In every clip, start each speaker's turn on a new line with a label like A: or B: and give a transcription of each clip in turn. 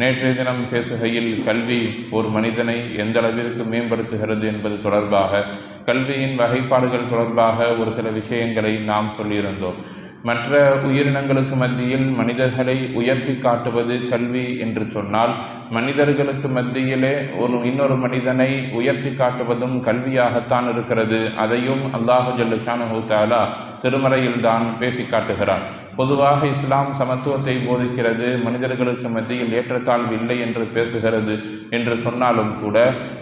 A: நேற்றைய தினம் பேசுகையில் கல்வி ஒரு மனிதனை எந்த அளவிற்கு மேம்படுத்துகிறது என்பது தொடர்பாக கல்வியின் வகைப்பாடுகள் தொடர்பாக ஒரு சில விஷயங்களை நாம் சொல்லியிருந்தோம். மற்ற உயிரினங்களுக்கு மத்தியில் மனிதர்களை உயர்த்தி காட்டுவது கல்வி என்று சொன்னால் மனிதர்களுக்கு மத்தியிலே ஒரு இன்னொரு மனிதனை உயர்த்தி காட்டுவதும் கல்வியாகத்தான் இருக்கிறது. அதையும் அல்லாஹு ஜல்லுஷானு தாலா திருமறையில் தான் பேசி காட்டுகிறான் பொதுவாக இஸ்லாம் சமத்துவத்தை போதிக்கிறது மனிதர்களுக்கு மத்தியில் ஏற்றத்தாழ்வு இல்லை என்று பேசுகிறது என்று சொன்னாலும் கூட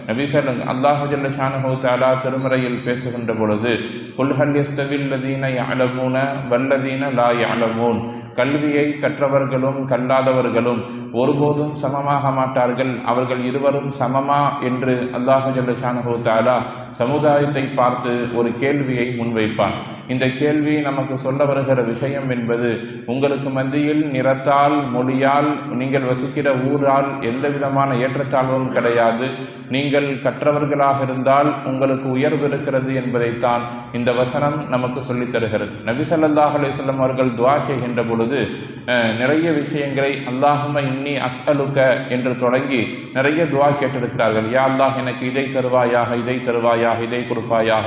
A: நபிசல் அல்லாஹு ஷானஹு தாலா திருமறையில் பேசுகின்ற பொழுது குல்ஹல் எஸ்தவில்லதீன யாலமூன வல்லதீன லா யாலமூன் கல்வியை கற்றவர்களும் கல்லாதவர்களும் ஒருபோதும் சமமாக மாட்டார்கள். அவர்கள் இருவரும் சமமா என்று அல்லாஹு ஷானஹு தாலா சமுதாயத்தை பார்த்து ஒரு கேள்வியை முன்வைப்பான். இந்த கேள்வி நமக்கு சொல்ல வருகிற விஷயம் என்பது உங்களுக்கு மத்தியில் நிறத்தால் மொழியால் நீங்கள் வசிக்கிற ஊரால் எந்த விதமான ஏற்றத்தாழ்வும் கிடையாது. நீங்கள் கற்றவர்களாக இருந்தால் உங்களுக்கு உயர்வு இருக்கிறது என்பதைத்தான் இந்த வசனம் நமக்கு சொல்லித் தருகிறது. நபிசல்லாஹ் அலிசல்லம் அவர்கள் துவா செய்கின்ற பொழுது நிறைய விஷயங்களை அல்லாஹும இன்னி அஸ்அலுக்க என்று தொடங்கி நிறைய துவா கேட்டிருக்கிறார்கள். யா அல்லாஹ் எனக்கு இதை தருவாயாக இதை தருவாயாக இதை கொடுப்பாயாக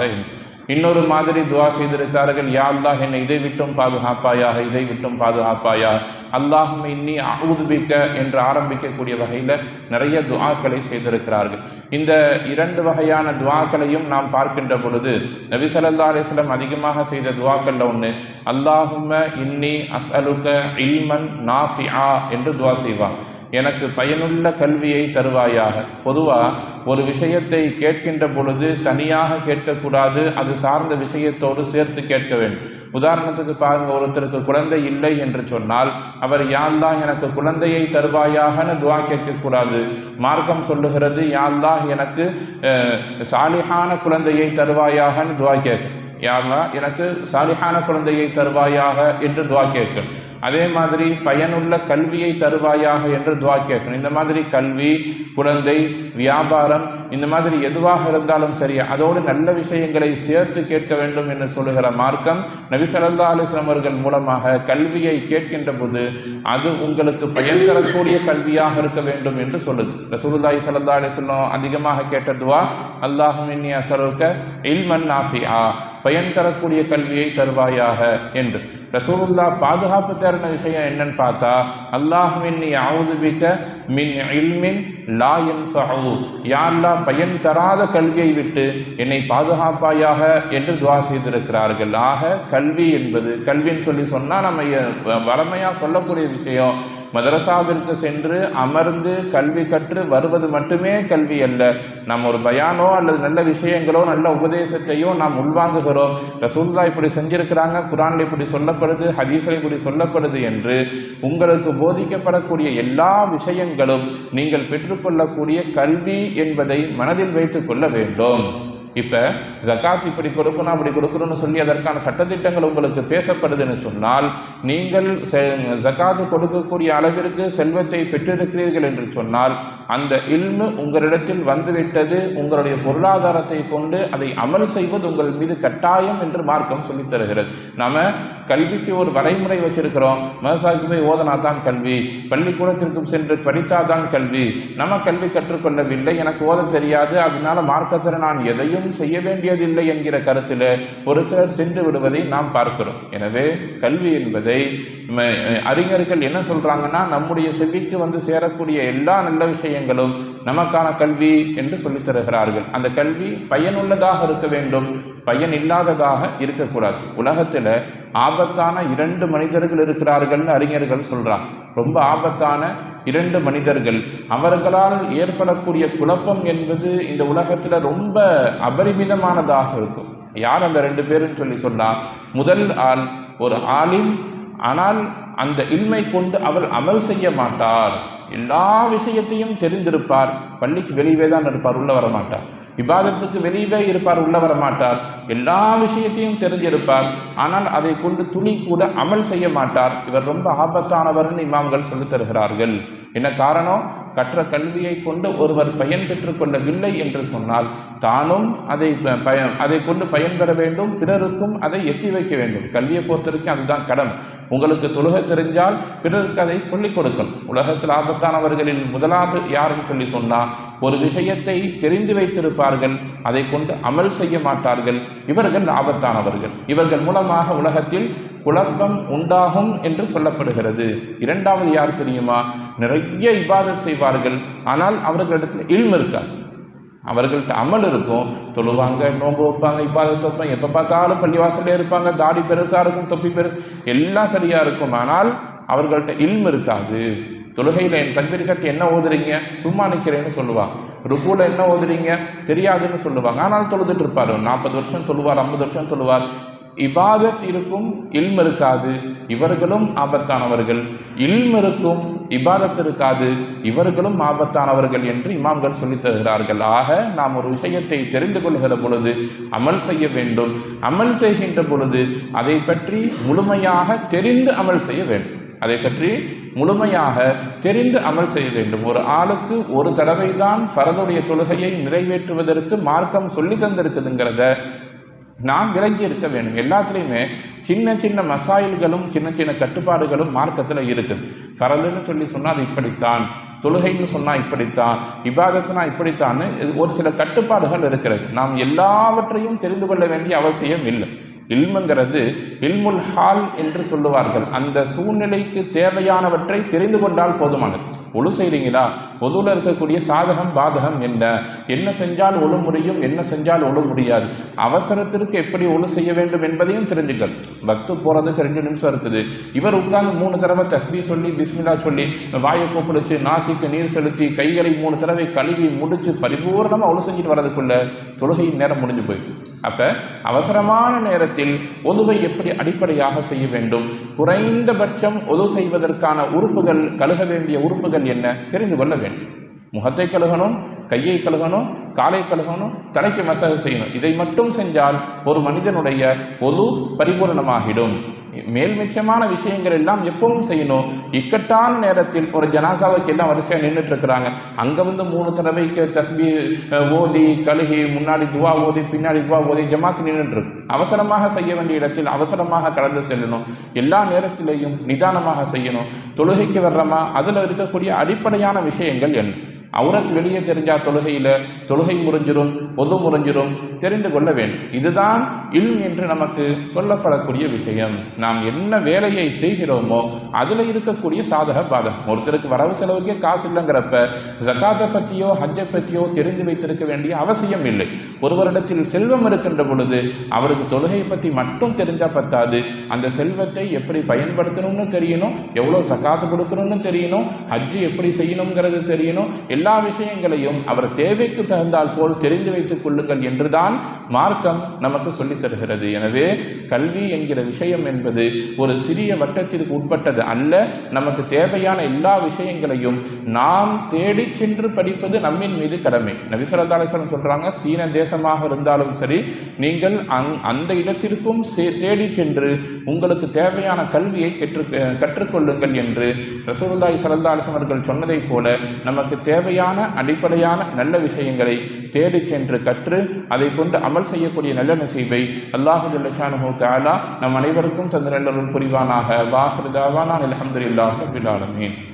A: இன்னொரு மாதிரி துவா செய்திருக்கிறார்கள் யா அல்லாஹ் என்னை இதை விட்டும் பாதுகாப்பாயாக இதை விட்டும் பாதுகாப்பாயா? அல்லாஹும் இன்னி அவுதுபிக்க என்று ஆரம்பிக்கக்கூடிய வகையில் நிறைய துவாக்களை செய்திருக்கிறார்கள். இந்த இரண்டு வகையான துவாக்களையும் நாம் பார்க்கின்ற பொழுது நபிசல்லா அலிஸ்லம் அதிகமாக செய்த துவாக்கள்ல ஒன்று அல்லாஹும இன்னி அஸ்அலுக்க இல்மன் நாஃபிஆ என்று துவா செய்வான். எனக்கு பயனுள்ள கல்வியை தருவாயாக. பொதுவாக ஒரு விஷயத்தை கேட்கின்ற பொழுது தனியாக கேட்கக்கூடாது அது சார்ந்த விஷயத்தோடு சேர்த்து கேட்க வேண்டும். உதாரணத்துக்கு பாருங்கள் ஒருத்தருக்கு குழந்தை இல்லை என்று சொன்னால் அவர் யாழ்தான் எனக்கு குழந்தையை தருவாயாகனு துவா கேட்கக்கூடாது. மார்க்கம் சொல்லுகிறது யாழ்தான் எனக்கு சாலிஹான குழந்தையை தருவாயாகனு துவா கேட்கும். யாழ்லா எனக்கு சாலிஹான குழந்தையை தருவாயாக என்று துவா கேட்கும். அதே மாதிரி பயனுள்ள கல்வியை தருவாயாக என்று துவா கேட்கணும். இந்த மாதிரி கல்வி குழந்தை வியாபாரம் இந்த மாதிரி எதுவாக இருந்தாலும் சரி அதோடு நல்ல விஷயங்களை சேர்த்து கேட்க வேண்டும் என்று சொல்லுகிற மார்க்கம் நபி சல்லா அலிஸ்லாம் அவர்கள் மூலமாக கல்வியை கேட்கின்ற போது அது உங்களுக்கு பயன் தரக்கூடிய கல்வியாக இருக்க வேண்டும் என்று சொல்லுது. ரசூலுல்லாய் சல்லா அலிஸ்லாம் அதிகமாக கேட்டதுவா அல்லாஹுமின் அல்லாஹும் இன்னி அசருக்க இல்மன் நாஃபியா பயன் தரக்கூடிய கல்வியை தருவாயாக என்று. ரசூலுல்லா பாதுகாப்பு தருண விஷயம் என்னன்னு பார்த்தா அல்லாஹுமின் ஆவுதுபிக்க மின் இல்மின் லா என்ஃபு யாழ்லா பயன் தராத கல்வியை விட்டு என்னை பாதுகாப்பாயாக என்று துவா செய்திருக்கிறார்கள். ஆக கல்வி என்பது கல்வின்னு சொல்லி சொன்னால் நம்ம வளமையாக சொல்லக்கூடிய விஷயம். மதரசாவிற்கு சென்று அமர்ந்து கல்வி கற்று வருவது மட்டுமே கல்வி அல்ல. நாம் ஒரு பயானோ அல்லது நல்ல விஷயங்களோ நல்ல உபதேசத்தையோ நாம் உள்வாங்குகிறோம். ரசூல்லா இப்படி செஞ்சிருக்கிறாங்க குரானில் இப்படி சொல்லப்படுது ஹதீஸில் இப்படி சொல்லப்படுது என்று உங்களுக்கு போதிக்கப்படக்கூடிய எல்லா விஷயங்களும் நீங்கள் பெற்று ஏற்றுக்கொள்ளக்கூடிய கல்வி என்பதை மனதில் வைத்துக் கொள்ள வேண்டும். இப்போ ஜக்காத் இப்படி கொடுக்கணும் அப்படி கொடுக்கணும்னு சொல்லி அதற்கான சட்டத்திட்டங்கள் உங்களுக்கு பேசப்படுதுன்னு சொன்னால் நீங்கள் ஜக்காத்து கொடுக்கக்கூடிய அளவிற்கு செல்வத்தை பெற்றிருக்கிறீர்கள் என்று சொன்னால் அந்த இல்மு உங்களிடத்தில் வந்துவிட்டது உங்களுடைய பொருளாதாரத்தை கொண்டு அதை அமல் செய்வது உங்கள் மீது கட்டாயம் என்று மார்க்கம் சொல்லித் தருகிறது. நாம கல்விக்கு ஒரு வரைமுறை வச்சிருக்கிறோம். மதசாக்கு போய் ஓதனா தான் கல்வி. பள்ளிக்கூடத்திற்கும் சென்று படித்தாதான் கல்வி. நம்ம கல்வி கற்றுக்கொள்ளவில்லை எனக்கு ஓத தெரியாது அதனால மார்க்கத்தில் நான் எதையும் செய்ய வேண்டியதில்லை என்கிற கருத்தில் ஒரு சிலர் சென்று விடுவதை நாம் பார்க்கிறோம். எனவே கல்வி என்பதை அறிஞர்கள் என்ன சொல்றாங்கன்னா நம்முடைய செவிக்கு வந்து சேரக்கூடிய எல்லா நல்ல விஷயங்களும் நமக்கான கல்வி என்று சொல்லித் தருகிறார்கள். அந்த கல்வி பயனுள்ளதாக இருக்க வேண்டும். பயன் இல்லாததாக இருக்கக்கூடாது. உலகத்தில் ஆபத்தான இரண்டு மனிதர்கள் இருக்கிறார்கள்னு அறிஞர்கள் சொல்றாங்க. ரொம்ப ஆபத்தான இரண்டு மனிதர்கள். அவர்களால் ஏற்படக்கூடிய குழப்பம் என்பது இந்த உலகத்தில் ரொம்ப அபரிமிதமானதாக இருக்கும். யார் அந்த ரெண்டு பேருன்னு சொல்லி சொன்னா முதல் ஆள் ஒரு ஆளின் ஆனால் அந்த இன்மை கொண்டு அவர் அமல் செய்ய மாட்டார். எல்லா விஷயத்தையும் தெரிந்திருப்பார். பள்ளிக்கு வெளியவே தான் இருப்பார் உள்ள வர மாட்டார். விவாதத்துக்கு வெளியவே இருப்பார் உள்ள வரமாட்டார் எல்லா விஷயத்தையும் தெரிஞ்சிருப்பார். ஆனால் அதை கொண்டு துணி கூட அமல் செய்ய மாட்டார். இவர் ரொம்ப ஆபத்தானவர்னு இமாம்கள் சொல்லித் தருகிறார்கள். என்ன காரணம்? கற்ற கல்வியை கொண்டு ஒருவர் பயன் பெற்றுக் கொள்ளவில்லை என்று சொன்னால் தானும் அதை ப- பய- அதை கொண்டு பயன்பெற வேண்டும் பிறருக்கும் அதை எத்தி வைக்க வேண்டும். கல்வியை பொறுத்தவரைக்கும் அதுதான் கடன். உங்களுக்கு தொழுக தெரிஞ்சால் பிறருக்கு அதை சொல்லிக் கொடுக்கணும் உலகத்தில் ஆபத்தானவர்களின் முதலாவது யாருன்னு சொல்லி சொன்னால் ஒரு விஷயத்தை தெரிந்து வைத்திருப்பார்கள் அதை கொண்டு அமல் செய்ய மாட்டார்கள். இவர்கள் ஆபத்தானவர்கள். இவர்கள் மூலமாக உலகத்தில் குழப்பம் உண்டாகும் என்று சொல்லப்படுகிறது. இரண்டாவது யார் தெரியுமா? நிறைய இபாதத் செய்வார்கள். ஆனால் அவர்களிடத்தில் இல்மு இருக்காது அவர்கள்ட்ட அமல் இருக்கும். தொழுவாங்க நோன்பு வைப்பாங்க இப்பாதத்தை வைப்பாங்க. எப்போ பார்த்தாலும் பள்ளிவாசலே இருப்பாங்க. தாடி பெருசாக இருக்கும் தொப்பி பெரு எல்லாம் சரியாக இருக்கும். ஆனால் அவர்கள்ட்ட இல்மு இருக்காது. தொழுகையில் என் தக்பீர் கட்டி என்ன ஓதுறீங்க? சும்மா நிற்கிறேன்னு சொல்லுவாங்க. ருக்கூல என்ன ஓதுறீங்க? தெரியாதுன்னு சொல்லுவாங்க. ஆனால் தொழுதுட்டு இருப்பார். நாற்பது வருஷம் தொழுவார் ஐம்பது வருஷம் தொழுவார். இபாதத் இருக்கும் இல்மு இருக்காது. இவர்களும் ஆபத்தானவர்கள். இல்மு இருக்கும் இபாதத் இருக்காது இவர்களும் ஆபத்தானவர்கள் என்று இமாம்கள் சொல்லித் தருகிறார்கள். ஆக நாம் ஒரு விஷயத்தை தெரிந்து கொள்கிற பொழுது அமல் செய்ய வேண்டும். அமல் செய்கின்ற பொழுது அதை பற்றி முழுமையாக தெரிந்து அமல் செய்ய வேண்டும். அதை பற்றி முழுமையாக தெரிந்து அமல் செய்ய வேண்டும். ஒரு ஆளுக்கு ஒரு தடவை தான் பரதுடைய தொழுகையை நிறைவேற்றுவதற்கு மார்க்கம் சொல்லி தந்திருக்குதுங்கிறத நாம் விளங்கி இருக்க வேண்டும். எல்லாத்துலேயுமே சின்ன சின்ன மசாயில்களும் சின்ன சின்ன கட்டுப்பாடுகளும் மார்க்கத்தில் இருக்குது கரலுன்னு சொல்லி சொன்னால் அது இப்படித்தான். தொழுகைன்னு சொன்னால் இப்படித்தான். இபாதத்துனா இப்படித்தான்னு இது ஒரு சில கட்டுப்பாடுகள் இருக்கிறது. நாம் எல்லாவற்றையும் தெரிந்து கொள்ள வேண்டிய அவசியம் இல்லை. இல்முங்கிறது இல்முல் ஹால் என்று சொல்லுவார்கள். அந்த சூழ்நிலைக்கு தேவையானவற்றை தெரிந்து கொண்டால் போதுமானது. ஒழு செய்கிறீங்களா பொதுவில் இருக்கக்கூடிய சாதகம் பாதகம் என்ன? என்ன செஞ்சால் ஒழு முடியும் என்ன செஞ்சால் ஒழு முடியாது. அவசரத்திற்கு எப்படி ஒழு செய்ய வேண்டும் என்பதையும் தெரிஞ்சுக்கல். பக்து போகிறதுக்கு ரெண்டு நிமிஷம் இருக்குது. இவர் உட்கார்ந்து மூணு தடவை தஸ்பி சொல்லி பிஸ்மிலா சொல்லி வாயை கூப்பிடுச்சு நாசிக்கு நீர் செலுத்தி கைகளை மூணு தடவை கழுவி முடிச்சு பரிபூர்ணமாக ஒழு செஞ்சுட்டு வர்றதுக்குள்ள தொழுகையின் நேரம் முடிஞ்சு போயிடும் அப்ப அவசரமான நேரத்தில் ஒதுவை எப்படி அடிப்படையாக செய்ய வேண்டும்? குறைந்தபட்சம் ஒது செய்வதற்கான உறுப்புகள் கழுக வேண்டிய உறுப்புகள் என்ன? தெரிந்து கொள்ள வேண்டும். முகத்தை கழுகணும் கையை கழுகணும் காலை கழுகணும் தலைக்கு மசாஜ் செய்யணும். இதை மட்டும் செஞ்சால் ஒரு மனிதனுடைய பொது பரிபூரணமாகிடும். மேல் மிச்சமான விஷயங்கள் எல்லாம் எப்பவும் செய்யணும். இக்கட்டான நேரத்தில் ஒரு ஜனாசாவுக்கு எல்லாம் வரிசையாக நின்றுட்டு இருக்கிறாங்க அங்கே வந்து மூணு தடவைக்கு தஸ்பி ஓதி கழுகி முன்னாடி துவா ஓதி பின்னாடி துவா ஓதி ஜமாத்து நின்றுட்டு இருக்கு அவசரமாக செய்ய வேண்டிய இடத்தில் அவசரமாக கடந்து செல்லணும். எல்லா நேரத்திலையும் நிதானமாக செய்யணும். தொழுகைக்கு வர்றோமா? அதில் இருக்கக்கூடிய அடிப்படையான விஷயங்கள் என்ன? அவுரத் வெளியே தெரிஞ்சா தொழுகையில தொழுகை முறிஞ்சிரும் பொது முறிஞ்சிரும் தெரிந்து கொள்ள வேண்டும். இதுதான் இல் என்று நமக்கு சொல்லப்படக்கூடிய விஷயம். நாம் என்ன வேலையை செய்கிறோமோ அதில் இருக்கக்கூடிய சாதக பாதகம். ஒருத்தருக்கு வரவு செலவுக்கே காசு இல்லைங்கிறப்ப ஜக்காத்தை பற்றியோ ஹஜ்ஜை பற்றியோ தெரிந்து வைத்திருக்க வேண்டிய அவசியம் இல்லை. ஒருவரிடத்தில் செல்வம் இருக்கின்ற பொழுது அவருக்கு தொழுகை பற்றி மட்டும் தெரிஞ்சால் பத்தாது. அந்த செல்வத்தை எப்படி பயன்படுத்தணும்னு தெரியணும் எவ்வளோ சக்காத்து கொடுக்கணும்னு தெரியணும் ஹஜ்ஜு எப்படி செய்யணுங்கிறது தெரியணும். எல்லா விஷயங்களையும் அவர் தேவைக்கு தகுந்தால் போல் தெரிந்து வைத்துக் கொள்ளுங்கள் என்றுதான் மார்க்கம் நமக்கு சொல்லி தருகிறது. எனவே கல்வி என்கிற விஷயம் என்பது ஒரு சிறிய வட்டத்திற்கு உட்பட்டது அல்ல. நமக்கு தேவையான எல்லா விஷயங்களையும் நாம் தேடி சென்று படிப்பது நம்மின் மீது கடமை. நபிசரதாலேஸ்வரம் சொல்றாங்க சீன தேசமாக இருந்தாலும் சரி நீங்கள் அங் அந்த இடத்திற்கும் தேடி சென்று உங்களுக்கு தேவையான கல்வியை கற்று கற்றுக்கொள்ளுங்கள் என்று ரசூல்லாய் ஸல்லல்லாஹு அவர்கள் சொன்னதைப் போல நமக்கு தேவையான அடிப்படையான நல்ல விஷயங்களை தேடி சென்று கற்று அதை கொண்டு அமல் செய்யக்கூடிய நல்ல நசீபை அல்லாஹு ஜல்லஷானு தஆலா நம் அனைவருக்கும் தந்த நல்லருள் புரிவானாக. வாஹிரு அலமதுல்லாஹ் அல்ஹம்துலில்லாஹி